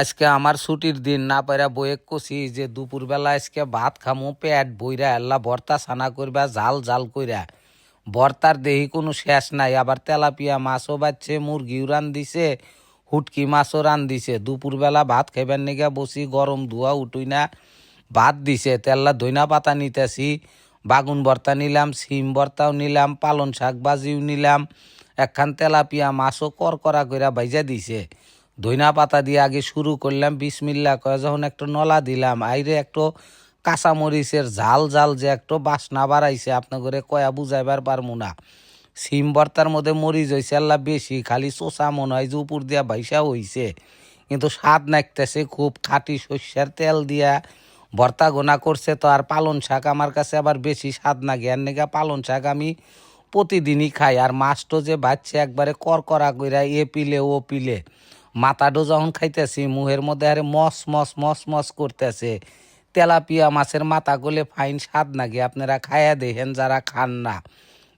আজকে আমার ছুটির দিন না পারা বয়ে কষি যে দুপুরবেলা আজকে ভাত খামু, পেট বইরা আল্লাহ ভর্তা ছানা করবা জাল জাল কইরা। ভর্তার দেহি কোনো শেষ নাই, আবার তেলাপিয়া মাছও বাচ্ছে মুরগিও রান দিছে হুটকি মাছও রান দিছে দুপুরবেলা ভাত খাইবার নিগা বসি, গরম ধোয়া উঠুই না, ভাত দিছে, তেল্লা ধইনা পাতা নিতেছি, বাগুন ভর্তা নিলাম সিম ভর্তাও নিলাম, পালন শাক ভাজিও নিলাম, একখান তেলাপিয়া মাছও করকরা কইরা ভাইজা দিছে। ধইনা পাতা দিয়ে আগে শুরু করলাম বিসমিল্লা কয়ে যখন একটু নলা দিলাম, আইরে একটু কাঁচামরিচের ঝাল ঝাল যে একটু বাসনা বাড়াইছে আপনার করে কয়া বুঝাইবার পারমু না। সিম ভর্তার মধ্যে মরিচ হয়েছে আল্লাহ বেশি, খালি চোষা মনে হয় যে উপর দিয়া ভাইসা হইছে। কিন্তু স্বাদ নাকতেছে খুব, খাঁটি শস্যের তেল দিয়া ভর্তা গোনা করছে তো, আর পালন শাক আমার কাছে আবার বেশি স্বাদ না জ্ঞান নেগা পালন শাক আমি প্রতিদিনই খাই, আর মাছটো যে বাচ্চা একবারে করকরা কইরা এ পিলে, ও পিলে। মাথাটো যখন খাইতেছি, মুহের মধ্যে আরে মস মস মস মস করতেছে। তেলাপিয়া মাছের মাথা গলে ফাইন স্বাদ নাগে, আপনারা খাইয়া দেখেন যারা খান না।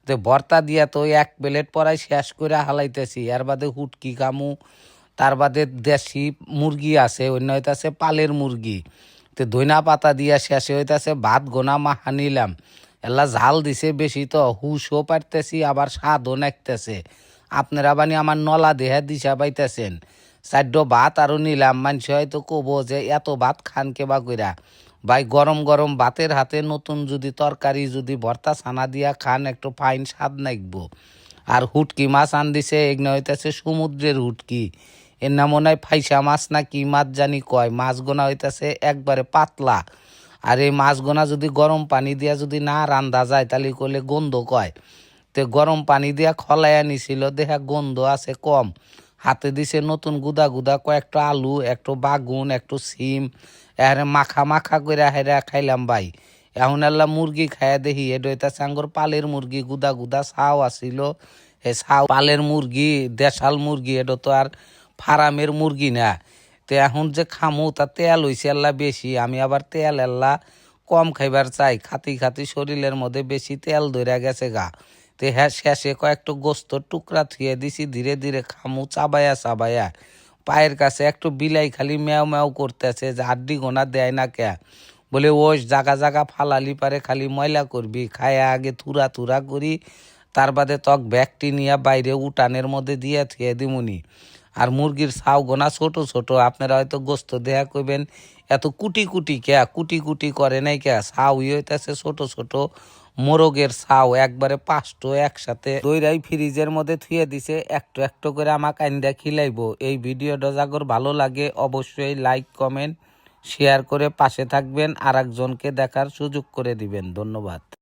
তো ভর্তা দিয়া তো এক প্লেট পরাই শেষ করে হালাইতেছি, এর বাদে হুটকি কামু তার বাদে দেশি মুরগি আছে, অন্য হইতাছে পালের মুরগি। তো ধইনা পাতা দিয়া শেষে হইতাছে ভাত গোনা মাহা নিলাম। এলা ঝাল দিছে বেশি তো, হুশও পারতেছি, আবার স্বাদও নাকতেছে। আপনারা বানি আমার নলা দেহা দিশা পাইতেছেন। চারড ভাত আরও নিলাম। মানুষ হয়তো কব যে এত ভাত খান কেবা কইরা। ভাই গরম গরম ভাতের হাতে নতুন যদি তরকারি, যদি ভর্তা ছানা দিয়া খান, একটু ফাইন স্বাদ নাকবো আর হুটকি মাছ আন দিছে এগুলো হইতেছে সমুদ্রের হুটকি। এর নাম মনে হয় ফাইসা মাছ না কি মাছ জানি কয়। মাছ গোনা হইতেছে একবারে পাতলা। আর এই মাছ গোনা যদি গরম পানি দিয়া যদি না রান্দা যায়, তাহলে করলে গন্ধ কয়। তে গরম পানি দিয়া খলাইয়া নিছিল দেখা গন্ধ আছে কম। হাতে দিছে নতুন গুদা গুদা, কয়েকটা আলু, একটু বাগুন, একটু সিম। এহারে মাখা মাখা করে হেরা খাইলাম ভাই। এখন আল্লাহ মুরগি খাইয়া দেখি এটা হইতাছে আঙ্গর পালের মুরগি, গুদা গুদা ছাও আসিল এ ছাও পালের মুরগি, দেশাল মুরগি এটা তো আর ফার্মের মুরগি না। তো এখন যে খামু, তা তেল হইছে আল্লাহ বেশি। আমি আবার তেল আল্লাহ কম খাইবার চাই। খাতি খাতি শরীরের মধ্যে বেশি তেল ধরে গেছে গা। তো হ্যাঁ শেষে কয়েকটু গোস্ত টুকরা থুয়ে দিছি, ধীরে ধীরে খামু, চাবায়া চাবায়া। পায়ের কাছে একটু বিলাই খালি ম্যাও ম্যাও করতেছে, যে হাড্ডি গোনা দেয় না কে? বলে ওই জাগা জাগা ফালালি পারে, খালি ময়লা করবি, খায়া আগে থুরা থুরা করি, তার বাদে তক ব্যাগটি নিয়ে বাইরে উঠানের মধ্যে দিয়ে থুয়ে দিমুনি। আর মুরগির ছাও গোনা ছোট ছোট, আপনারা হয়তো গোস্ত দেয়া করবেন এত কুটি কুটি কে, কুটি কুটি করে নাই কে? ছাউ হইতেছে ছোট ছোট মোরগের ছাও একবারে পাঁচটো একসাথে দইরাই ফ্রিজের মধ্যে থুয়ে দিছে, একটু একটু করে আমাকে আইন্দা খিলাইবো। এই ভিডিওটা জাগর ভালো লাগে অবশ্যই লাইক, কমেন্ট, শেয়ার করে পাশে থাকবেন আর একজনকে দেখার সুযোগ করে দিবেন। ধন্যবাদ।